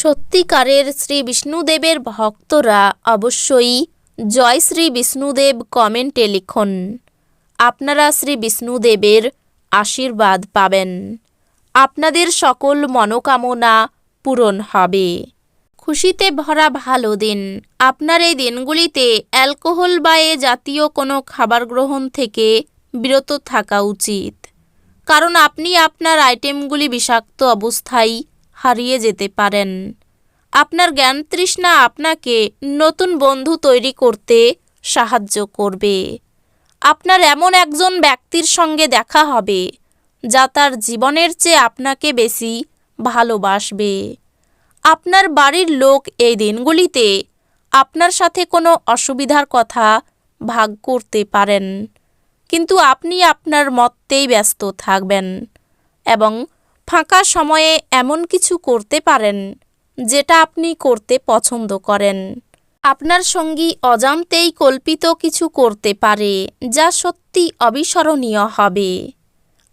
সত্যিকারের শ্রী বিষ্ণুদেবের ভক্তরা অবশ্যই জয় শ্রী বিষ্ণুদেব কমেন্টে লিখুন। আপনারা শ্রী বিষ্ণুদেবের আশীর্বাদ পাবেন। আপনাদের সকল মনোকামনা পূরণ হবে। খুশিতে ভরা ভালো দিন। আপনার এই দিনগুলিতে অ্যালকোহল বা এ জাতীয় কোনো খাবার গ্রহণ থেকে বিরত থাকা উচিত। কারণ আপনি আপনার আইটেমগুলি বিষাক্ত অবস্থায় হারিয়ে যেতে পারেন। আপনার জ্ঞান তৃষ্ণা আপনাকে নতুন বন্ধু তৈরি করতে সাহায্য করবে। আপনার এমন একজন ব্যক্তির সঙ্গে দেখা হবে, যা তার জীবনের চেয়ে আপনাকে বেশি ভালোবাসবে। আপনার বাড়ির লোক এই দিনগুলিতে আপনার সাথে কোনো অসুবিধার কথা ভাগ করতে পারেন, কিন্তু আপনি আপনার মতেই ব্যস্ত থাকবেন এবং ফাঁকা সময়ে এমন কিছু করতে পারেন, যেটা আপনি করতে পছন্দ করেন। আপনার সঙ্গী অজান্তেই কল্পিত কিছু করতে পারে, যা সত্যি অবিস্মরণীয় হবে।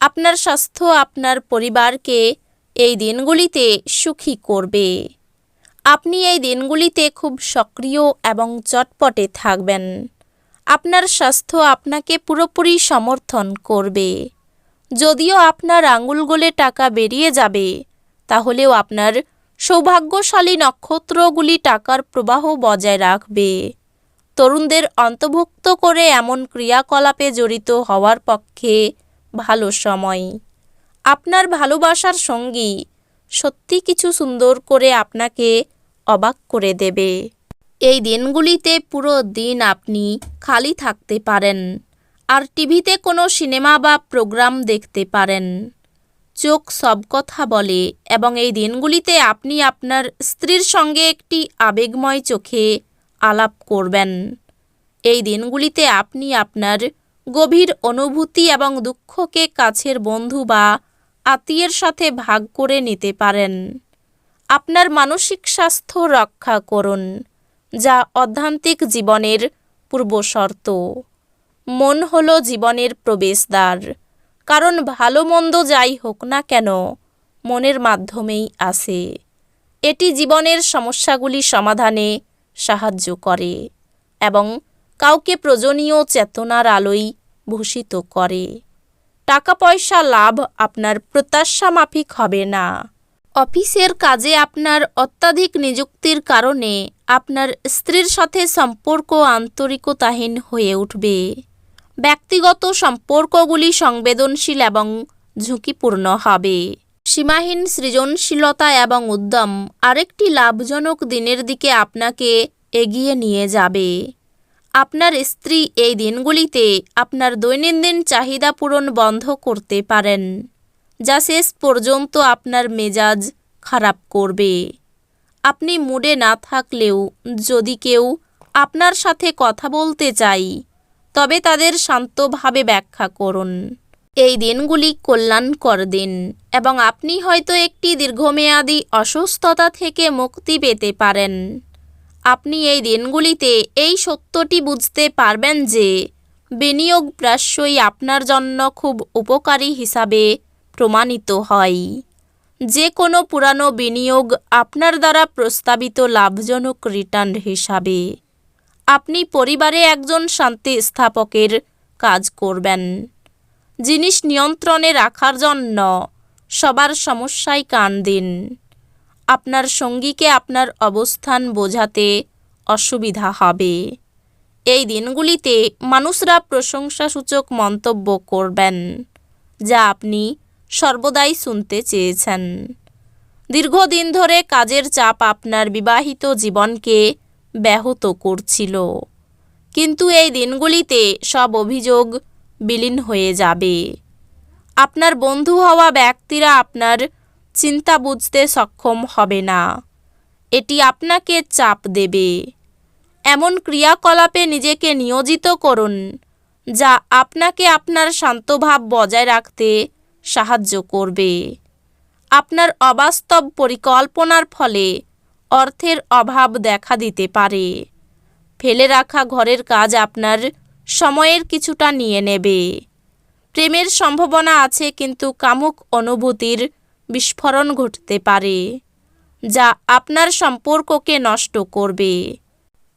আপনার স্বাস্থ্য আপনার পরিবারকে এই দিনগুলিতে সুখী করবে। আপনি এই দিনগুলিতে খুব সক্রিয় এবং চটপটে থাকবেন। আপনার স্বাস্থ্য আপনাকে পুরোপুরি সমর্থন করবে। যদিও আপনার আঙুল গোলে টাকা বেরিয়ে যাবে, তাহলেও আপনার সৌভাগ্যশালী নক্ষত্রগুলি টাকার প্রবাহ বজায় রাখবে। তরুণদের অন্তর্ভুক্ত করে এমন ক্রিয়াকলাপে জড়িত হওয়ার পক্ষে ভালো সময়। আপনার ভালোবাসার সঙ্গী সত্যি কিছু সুন্দর করে আপনাকে অবাক করে দেবে। এই দিনগুলিতে পুরো দিন আপনি খালি থাকতে পারেন। আর টিভিতে কোনো সিনেমা বা প্রোগ্রাম দেখতে পারেন। চোখ সব কথা বলে এবং এই দিনগুলিতে আপনি আপনার স্ত্রীর সঙ্গে একটি আবেগময় চোখে আলাপ করবেন। এই দিনগুলিতে আপনি আপনার গভীর অনুভূতি এবং দুঃখকে কাছের বন্ধু বা আত্মীয়ের সাথে ভাগ করে নিতে পারেন। আপনার মানসিক স্বাস্থ্য রক্ষা করুন, যা অধ্যান্তিক জীবনের পূর্বশর্ত। মন হলো জীবনের প্রবেশদ্বার। কারণ ভালো মন্দ যাই হোক না কেন, মনের মাধ্যমেই আসে এটি জীবনের সমস্যাগুলি সমাধানে সাহায্য করে এবং কাউকে প্রয়োজনীয় চেতনার আলোয় ভূষিত করে। টাকা পয়সা লাভ আপনার প্রত্যাশা মাফিক হবে না। অফিসের কাজে আপনার অত্যাধিক নিযুক্তির কারণে আপনার স্ত্রীর সাথে সম্পর্ক আন্তরিকতাহীন হয়ে উঠবে। ব্যক্তিগত সম্পর্কগুলি সংবেদনশীল এবং ঝুঁকিপূর্ণ হবে। সীমাহীন সৃজনশীলতা এবং উদ্যম আরেকটি লাভজনক দিনের দিকে আপনাকে এগিয়ে নিয়ে যাবে। আপনার স্ত্রী এই দিনগুলিতে আপনার দৈনন্দিন চাহিদা পূরণ বন্ধ করতে পারেন, যা শেষ পর্যন্ত আপনার মেজাজ খারাপ করবে। আপনি মুডে না থাকলেও যদি কেউ আপনার সাথে কথা বলতে চাই তবে তাদের শান্তভাবে ব্যাখ্যা করুন। এই দিনগুলি কল্যাণকর দিন এবং আপনি হয়তো একটি দীর্ঘমেয়াদী অসুস্থতা থেকে মুক্তি পেতে পারেন। আপনি এই দিনগুলিতে এই সত্যটি বুঝতে পারবেন যে বিনিয়োগ প্রায়শই আপনার জন্য খুব উপকারী হিসাবে প্রমাণিত হয়। যে কোনো পুরানো বিনিয়োগ আপনার দ্বারা প্রস্তাবিত লাভজনক রিটার্ন হিসাবে। আপনি পরিবারে একজন শান্তি স্থাপকের কাজ করবেন। জিনিস নিয়ন্ত্রণে রাখার জন্য সবার সমস্যায় কান দিন। আপনার সঙ্গীকে আপনার অবস্থান বোঝাতে অসুবিধা হবে। এই দিনগুলিতে মানুষরা প্রশংসাসূচক মন্তব্য করবেন, যা আপনি সর্বদাই শুনতে চেয়েছেন। দীর্ঘদিন ধরে কাজের চাপ আপনার বিবাহিত জীবনকে ব্যাহত করছিল। কিন্তু এই দিনগুলিতে সব অভিযোগ বিলীন হয়ে যাবে। আপনার বন্ধু হওয়া ব্যক্তিরা আপনার চিন্তা বুঝতে সক্ষম হবে না। এটি আপনাকে চাপ দেবে। এমন ক্রিয়াকলাপে নিজেকে নিয়োজিত করুন, যা আপনাকে আপনার শান্তভাব বজায় রাখতে সাহায্য করবে। আপনার অবাস্তব পরিকল্পনার ফলে অর্থের অভাব দেখা দিতে পারে। ফেলে রাখা ঘরের কাজ আপনার সময়ের কিছুটা নিয়ে নেবে। প্রেমের সম্ভাবনা আছে কিন্তু কামুক অনুভূতির বিস্ফোরণ ঘটতে পারে, যা আপনার সম্পর্ককে নষ্ট করবে।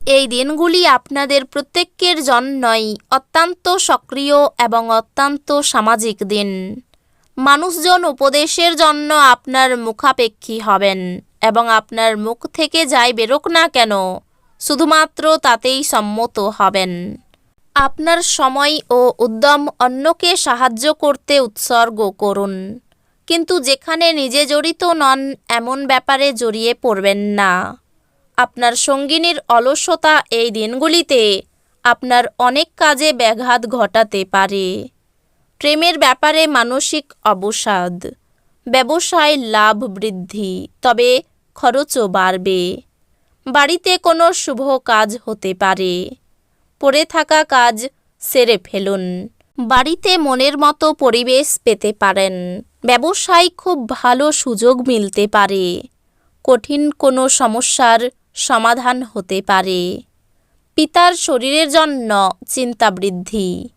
এই দিনগুলি আপনাদের প্রত্যেকের জন্যই অত্যন্ত সক্রিয় এবং অত্যন্ত সামাজিক দিন। মানুষজন উপদেশের জন্য আপনার মুখাপেক্ষী হবেন। এবং আপনার মুখ থেকে যাই বেরোক না কেন, শুধুমাত্র তাতেই সম্মত হবেন। আপনার সময় ও উদ্যম অন্যকে সাহায্য করতে উৎসর্গ করুন, কিন্তু যেখানে নিজে জড়িত নন, এমন ব্যাপারে জড়িয়ে পড়বেন না। আপনার সঙ্গিনীর অলসতা এই দিনগুলিতে আপনার অনেক কাজে ব্যাঘাত ঘটাতে পারে। প্রেমের ব্যাপারে মানসিক অবসাদ, ব্যবসায় লাভ বৃদ্ধি, তবে খরচও বাড়বে। বাড়িতে কোনো শুভ কাজ হতে পারে। পড়ে থাকা কাজ সেরে ফেলুন। বাড়িতে মনের মতো পরিবেশ পেতে পারেন। ব্যবসায় খুব ভালো সুযোগ মিলতে পারে। কঠিন কোনো সমস্যার সমাধান হতে পারে। পিতার শরীরের জন্য চিন্তা বৃদ্ধি।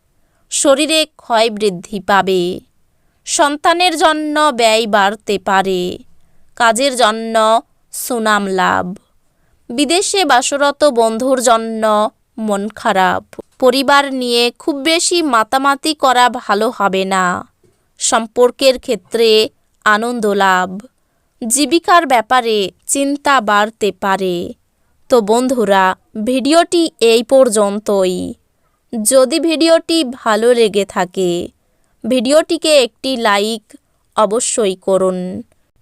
শরীরে ক্ষয় বৃদ্ধি পাবে। সন্তানের জন্য ব্যয় বাড়তে পারে। কাজের জন্য সুনাম লাভ। বিদেশে বাসরত বন্ধুর জন্য মন খারাপ। পরিবার নিয়ে খুব বেশি মাতামাতি করা ভালো হবে না। সম্পর্কের ক্ষেত্রে আনন্দ লাভ। জীবিকার ব্যাপারে চিন্তা বাড়তে পারে। তো বন্ধুরা, ভিডিওটি এই পর্যন্তই। যদি ভিডিওটি ভালো লেগে থাকে, ভিডিওটিকে একটি লাইক অবশ্যই করুন।